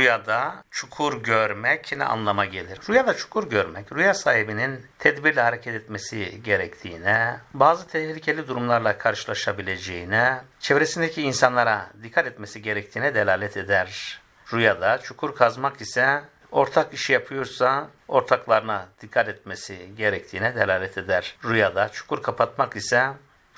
Rüyada çukur görmek ne anlama gelir? Rüyada çukur görmek, rüya sahibinin tedbirle hareket etmesi gerektiğine, bazı tehlikeli durumlarla karşılaşabileceğine, çevresindeki insanlara dikkat etmesi gerektiğine delalet eder. Rüyada çukur kazmak ise ortak iş yapıyorsa ortaklarına dikkat etmesi gerektiğine delalet eder. Rüyada çukur kapatmak ise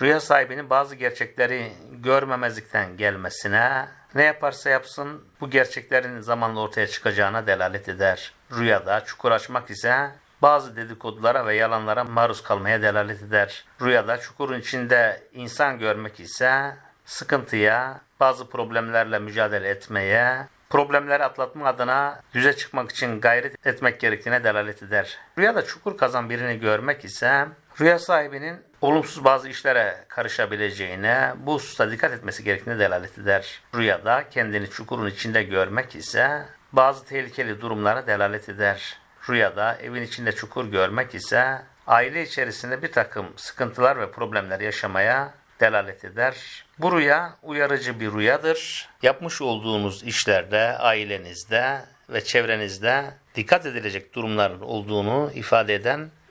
rüya sahibinin bazı gerçekleri görmemezlikten gelmesine, ne yaparsa yapsın bu gerçeklerin zamanla ortaya çıkacağına delalet eder. Rüyada çukur açmak ise bazı dedikodulara ve yalanlara maruz kalmaya delalet eder. Rüyada çukurun içinde insan görmek ise sıkıntıya, bazı problemlerle mücadele etmeye, problemleri atlatma adına düze çıkmak için gayret etmek gerektiğine delalet eder. Rüyada çukur kazan birini görmek ise rüya sahibinin olumsuz bazı işlere karışabileceğine, bu hususta dikkat etmesi gerektiğine delalet eder. Rüyada kendini çukurun içinde görmek ise bazı tehlikeli durumlara delalet eder. Rüyada evin içinde çukur görmek ise aile içerisinde bir takım sıkıntılar ve problemler yaşamaya delalet eder. Bu rüya uyarıcı bir rüyadır. Yapmış olduğunuz işlerde, ailenizde ve çevrenizde dikkat edilecek durumların olduğunu ifade eden